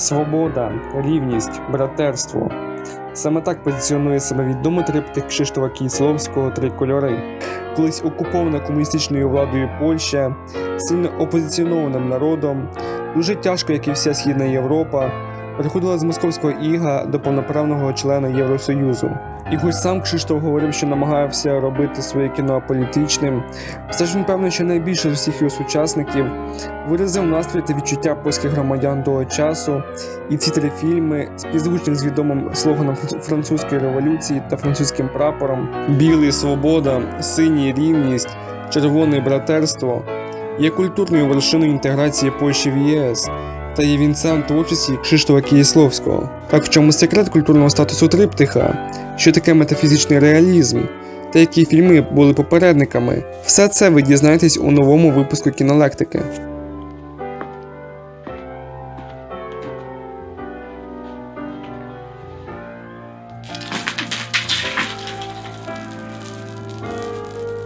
Свобода, рівність, братерство. Саме так позиціонує себе відомий триптих Кшиштова Кісловського три кольори. Колись окупована комуністичною владою Польща, сильно опозиціонованим народом, дуже тяжко, як і вся Східна Європа, переходила з московського іга до повноправного члена Євросоюзу. І хоч сам Кшиштоф говорив, що намагався робити своє кіно аполітичним, все ж він певно, що найбільше з усіх його сучасників виразив настрій та відчуття польських громадян того часу, і ці три фільми, співзвучні з відомим слоганом французької революції та французьким прапором Білий свобода, синій рівність, червоне братерство є культурною вершиною інтеграції Польщі в ЄС та є вінцем творчості Кшиштофа Киїсловського. Так в чому секрет культурного статусу триптиха, що таке метафізичний реалізм, та які фільми були попередниками. Все це ви дізнаєтесь у новому випуску кінолектики.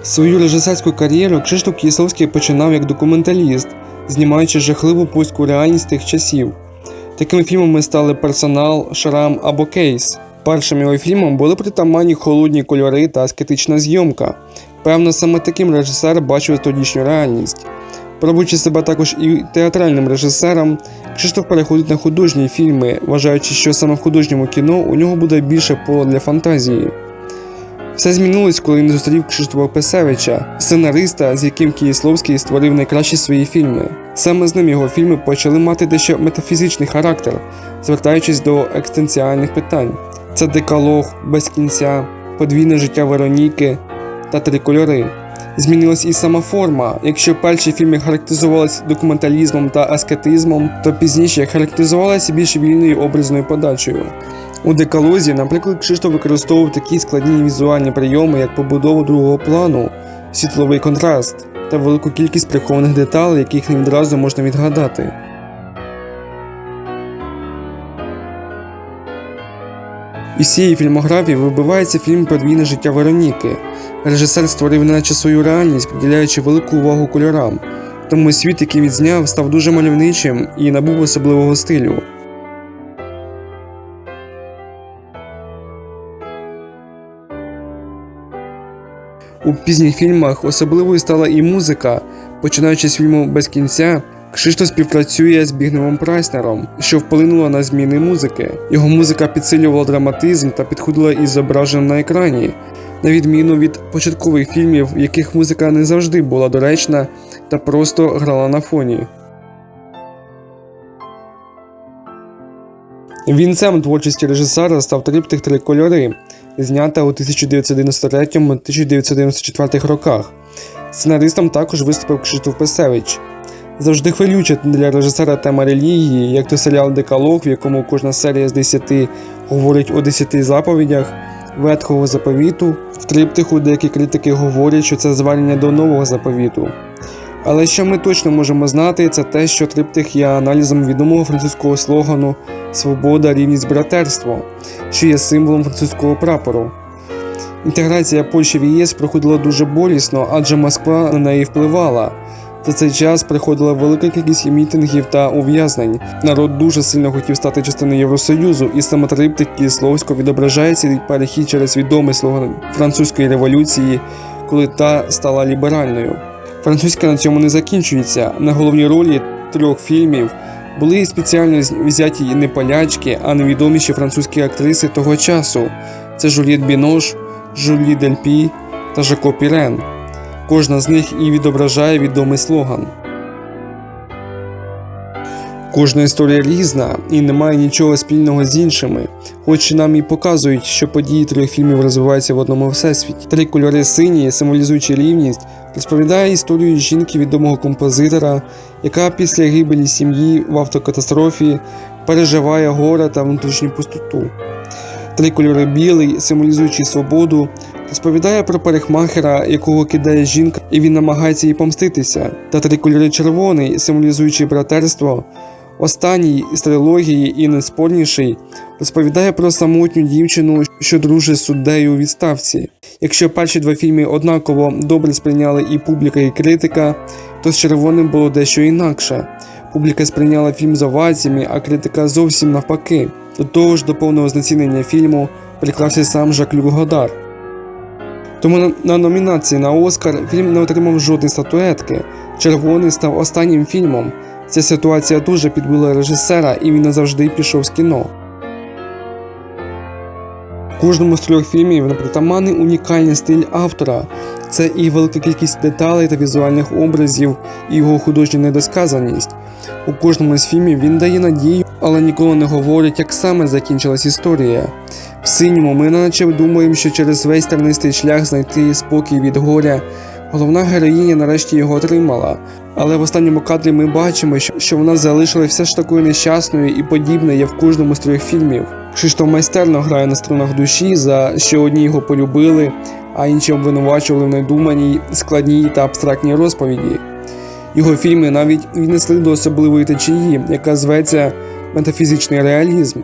Свою режисерську кар'єру Кшиштоф Кісловський починав як документаліст, знімаючи жахливу польську реальність тих часів. Такими фільмами стали Персонал, Шрам або Кейс. Першим його фільмом були притаманні холодні кольори та аскетична зйомка. Певно, саме таким режисер бачив тодішню реальність. Пробуючи себе також і театральним режисером, Кшиштоф переходить на художні фільми, вважаючи, що саме в художньому кіно у нього буде більше пола для фантазії. Все змінилось, коли він зустрів Кшиштофа Песевича, сценариста, з яким Киїсловський створив найкращі свої фільми. Саме з ним його фільми почали мати дещо метафізичний характер, звертаючись до екзистенціальних питань. Це декалог, без кінця, подвійне життя Вероніки та три кольори. Змінилась і сама форма. Якщо перші фільми характеризувалися документалізмом та аскетизмом, то пізніше характеризувалися більш вільною образною подачею. У декалозі, наприклад, Кшиштоф використовував такі складні візуальні прийоми, як побудову другого плану, світловий контраст та велику кількість прихованих деталей, яких не відразу можна відгадати. Із цієї фільмографії вибивається фільм Подвійне життя Вероніки. Режисер створив неначе свою реальність, приділяючи велику увагу кольорам. Тому світ, який він зняв, став дуже мальовничим і набув особливого стилю. У пізніх фільмах особливою стала і музика. Починаючи з фільму Без кінця, Кшиштоф співпрацює з Бігневом Прайснером, що вплинуло на зміни музики. Його музика підсилювала драматизм та підходила із зображенням на екрані, на відміну від початкових фільмів, в яких музика не завжди була доречна та просто грала на фоні. Вінцем творчості режисера став триптих три кольори, знята у 1993-1994 роках. Сценаристом також виступив Кшиштоф Песевич. Завжди хвилюча для режисера тема релігії, як то серіал Декалог, в якому кожна серія з 10 говорить о 10 заповідях Ветхого заповіту. В триптиху деякі критики говорять, що це звернення до нового заповіту. Але що ми точно можемо знати, це те, що триптих є аналізом відомого французького слогану Свобода, рівність, братерство, що є символом французького прапору. Інтеграція Польщі в ЄС проходила дуже болісно, адже Москва на неї впливала. За цей час приходила велика кількість мітингів та ув'язнень. Народ дуже сильно хотів стати частиною Євросоюзу, і саме триптих Кісловського відображає цей перехід через відомий слоган французької революції, коли та стала ліберальною. Французька на цьому не закінчується. На головній ролі трьох фільмів були спеціально взяті не полячки, а невідоміші французькі актриси того часу. Це Жуліет Бінош, Жулі Дельпі та Жако Пірен. Кожна з них і відображає відомий слоган. Кожна історія різна і не має нічого спільного з іншими, хоч нам і показують, що події трьох фільмів розвиваються в одному всесвіті. Три кольори сині, символізуючи рівність, розповідає історію жінки відомого композитора, яка після гибелі сім'ї в автокатастрофі переживає горе та внутрішню пустоту. Три кольори білий, символізуючи свободу, розповідає про парикмахера, якого кидає жінка, і він намагається їй помститися. Та три кольори червоний, символізуючи братерство. Останній з трилогії і найспорніший розповідає про самотню дівчину, що дружить з суддею у відставці. Якщо перші два фільми однаково добре сприйняли і публіка, і критика, то з червоним було дещо інакше. Публіка сприйняла фільм з оваціями, а критика зовсім навпаки. До того ж, до повного знецінення фільму приклався сам Жак-Люк Годар. Тому на номінації на Оскар фільм не отримав жодної статуетки. Червоний став останнім фільмом. Ця ситуація дуже підбила режисера, і він назавжди пішов з кіно. Кожному з трьох фільмів притаманний унікальний стиль автора. Це і велика кількість деталей та візуальних образів, і його художня недосказаність. У кожному з фільмів він дає надію, але ніколи не говорить, як саме закінчилась історія. В синьому ми наче думаємо, що через весь тернистий шлях знайти спокій від горя. Головна героїня нарешті його отримала. Але в останньому кадрі ми бачимо, що- вона залишилася все ж такою нещасною і подібне є в кожному з трьох фільмів. Кшиштоф майстерно грає на струнах душі, за що одні його полюбили, а інші обвинувачували в недуманій, складній та абстрактній розповіді. Його фільми навіть віднесли до особливої течії, яка зветься метафізичний реалізм.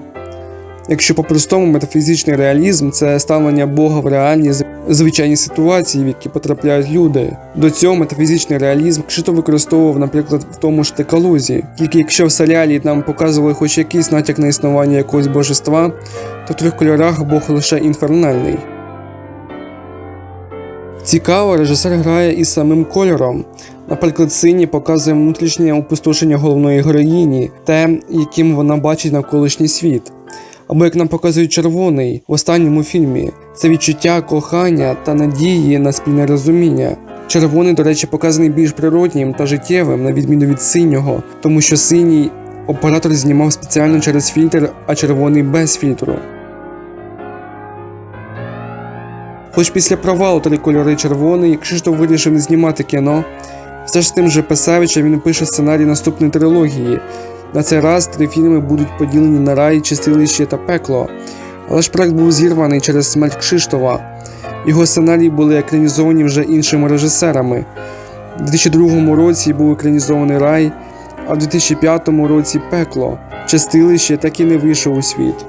Якщо по-простому метафізичний реалізм це ставлення Бога в реальні звичайні ситуації, в які потрапляють люди. До цього метафізичний реалізм Кшито використовував, наприклад, в тому ж Текалузі. Тільки якщо в серіалі нам показували хоч якийсь натяк на існування якогось божества, то в трьох кольорах Бог лише інфернальний. Цікаво, режисер грає із самим кольором. Наприклад, синій показує внутрішнє опустошення головної героїні, те, яким вона бачить навколишній світ. Або як нам показують червоний в останньому фільмі, це відчуття кохання та надії на спільне розуміння. Червоний, до речі, показаний більш природнім та життєвим, на відміну від синього, тому що синій оператор знімав спеціально через фільтр, а червоний без фільтру. Хоч після провалу три кольори червоний, Кшиштоф вирішив не знімати кіно. Все ж тим же Писевича він пише сценарій наступної трилогії. На цей раз три фільми будуть поділені на рай, чистилище та пекло. Але ж проект був зірваний через смерть Кшиштова. Його сценарії були екранізовані вже іншими режисерами. У 2002 році був екранізований рай, а в 2005 році пекло. Чистилище так і не вийшов у світ.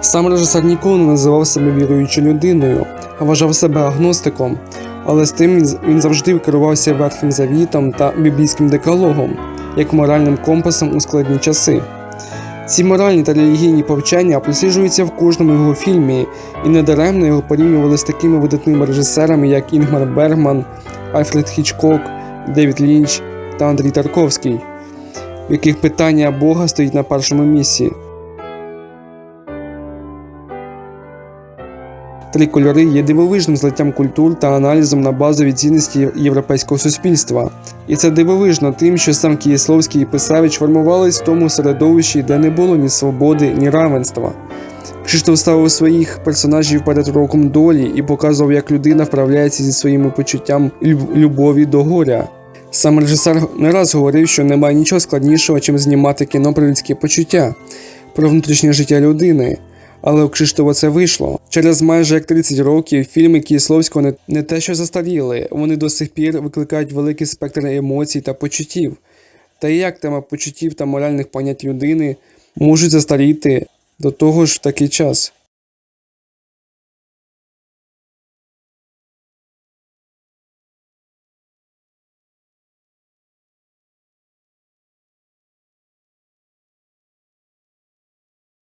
Сам режисер ніколи не називав себе віруючою людиною, а вважав себе агностиком, але з тим він завжди керувався верхнім завітом та біблійським декалогом, як моральним компасом у складні часи. Ці моральні та релігійні повчання просліджуються в кожному його фільмі, і недаремно його порівнювали з такими видатними режисерами, як Інгмар Бергман, Альфред Хічкок, Девід Лінч та Андрій Тарковський, в яких питання Бога стоїть на першому місці. Три кольори є дивовижним злиттям культур та аналізом на базові цінності європейського суспільства. І це дивовижно тим, що сам Кієсловський і Писавич формувались в тому середовищі, де не було ні свободи, ні равенства. Кшиштоф ставив своїх персонажів перед роком долі і показував, як людина вправляється зі своїми почуттям любові до горя. Сам режисер не раз говорив, що немає нічого складнішого, чим знімати кіно про людські почуття, про внутрішнє життя людини. Але у Кшиштова це вийшло. Через майже як 30 років фільми Кісловського не, не те, що застаріли, вони до сих пір викликають великий спектр емоцій та почуттів. Та як тема почуттів та моральних понять людини можуть застаріти до того ж в такий час.